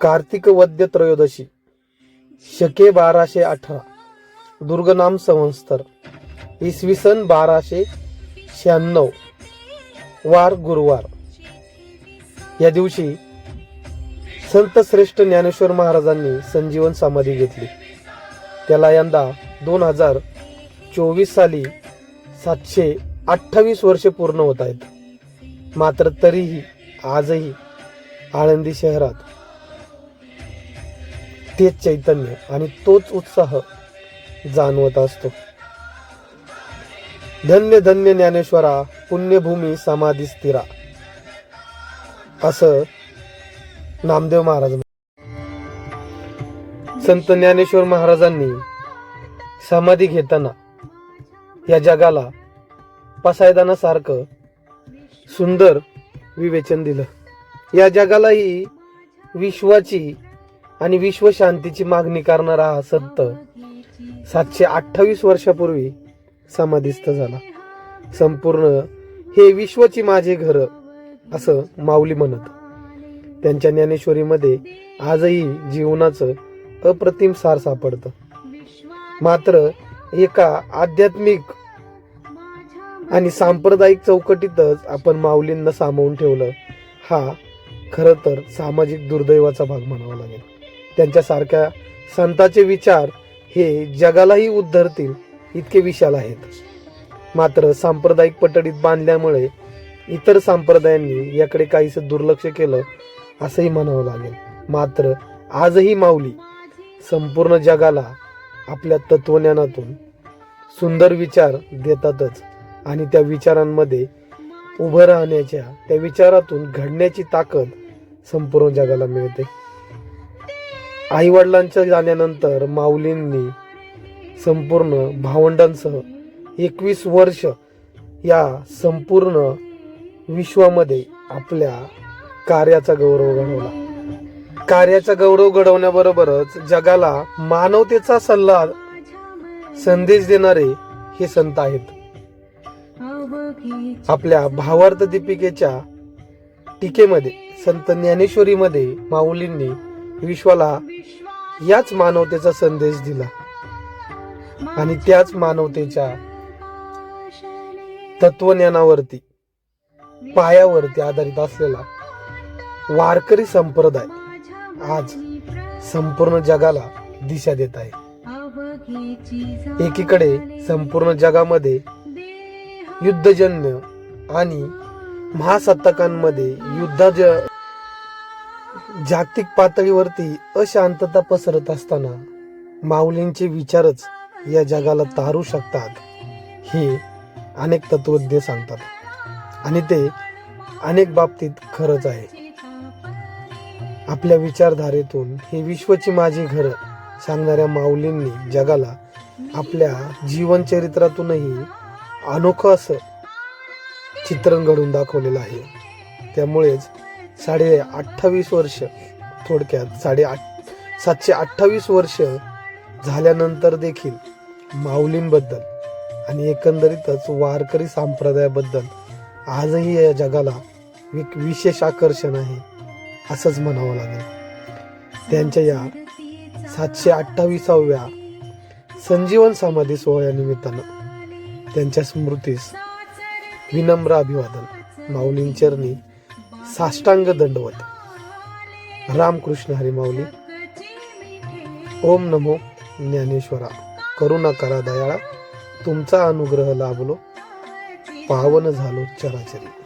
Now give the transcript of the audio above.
कार्तिक वद्य त्रयोदशी शके बाराशे अठरा दुर्गनाम संवत्सर इसवी सन बाराशे शहाण्णव वार गुरुवार. या दिवशी संत श्रेष्ठ ज्ञानेश्वर महाराजांनी संजीवन समाधी घेतली. त्याला यंदा दोन हजार चोवीस साली सातशे अठ्ठावीस वर्षे पूर्ण होत आहेत. मात्र तरीही आजही आळंदी शहरात तेच चैतन्य आणि तोच उत्साह जाणवत असतो. धन्य धन्य ज्ञानेश्वरा पुण्यभूमी समाधी स्थिरा. असं नामदेव महाराज संत ज्ञानेश्वर महाराजांनी समाधी घेताना या जगाला पसायदानासारखं सुंदर विवेचन दिलं. या जगालाही विश्वाची आणि विश्वशांतीची मागणी करणारा हा संत सातशे अठ्ठावीस वर्षापूर्वी समाधीस्थ झाला. संपूर्ण हे विश्वची माझे घर असं माऊली म्हणत. त्यांच्या ज्ञानेश्वरीमध्ये आजही जीवनाचं अप्रतिम सार सापडतं. मात्र एका आध्यात्मिक आणि सांप्रदायिक चौकटीतच आपण माऊलींना सामावून ठेवलं हा खरं तर सामाजिक दुर्दैवाचा भाग म्हणावा लागेल. त्यांच्यासारख्या संतांचे विचार हे जगालाही उद्धरतील इतके विशाल आहेत. मात्र सांप्रदायिक पटडीत बांधल्यामुळे इतर संप्रदायांनी याकडे काहीसं दुर्लक्ष केलं असंही म्हणावं लागेल. मात्र आजही माऊली संपूर्ण जगाला आपल्या तत्वज्ञानातून सुंदर विचार देतातच. आणि त्या विचारांमध्ये उभं राहण्याच्या त्या विचारातून घडण्याची ताकद संपूर्ण जगाला मिळते. आई वडिलांच्या जाण्यानंतर माऊलींनी संपूर्ण भावंडांसह एकवीस वर्ष या संपूर्ण विश्वामध्ये आपल्या कार्याचा गौरव घडवला. कार्याचा गौरव घडवण्याबरोबरच जगाला मानवतेचा सल्ला संदेश देणारे हे संत आहेत. आपल्या भावार्थ दीपिकेच्या टीकेमध्ये संत ज्ञानेश्वरीमध्ये माऊलींनी विश्वाला याच मानवतेचा संदेश दिला. आणि त्याच मानवतेच्या तत्वज्ञानावरती पायावरती आधारित असलेला वारकरी संप्रदाय आज संपूर्ण जगाला दिशा देत आहे. एकीकडे संपूर्ण जगामध्ये युद्धजन्य आणि महासत्ताकांमध्ये युद्धाज जागतिक पातळीवरती अशांतता पसरत असताना माऊलींचे विचारच या जगाला तारू शकतात हे अनेक तत्वज्ञ सांगतात. आणि ते अनेक बाबतीत खरंच आहे. आपल्या विचारधारेतून हे विश्वची माझी घर सांगणाऱ्या माऊलींनी जगाला आपल्या जीवनचरित्रातूनही अनोखं असं चित्रण घडून दाखवलेलं आहे. त्यामुळेच साडे अठ्ठावीस वर्ष थोडक्यात साडे आठ सातशे अठ्ठावीस वर्ष झाल्यानंतर देखील माऊलींबद्दल आणि एकंदरीतच वारकरी संप्रदायाबद्दल आजही या जगाला एक विशेष आकर्षण आहे असंच म्हणावं लागेल. त्यांच्या या सातशे अठ्ठावीसाव्या संजीवन समाधी सोहळ्यानिमित्तानं त्यांच्या स्मृतीस विनम्र अभिवादन. माऊलींचरणी साष्टांग दंडवत. रामकृष्ण हरी माऊली. ओम नमो ज्ञानेश्वरा. करुणा करा दयाळा. तुमचा अनुग्रह लाभलो. पावन झालो चराचरी.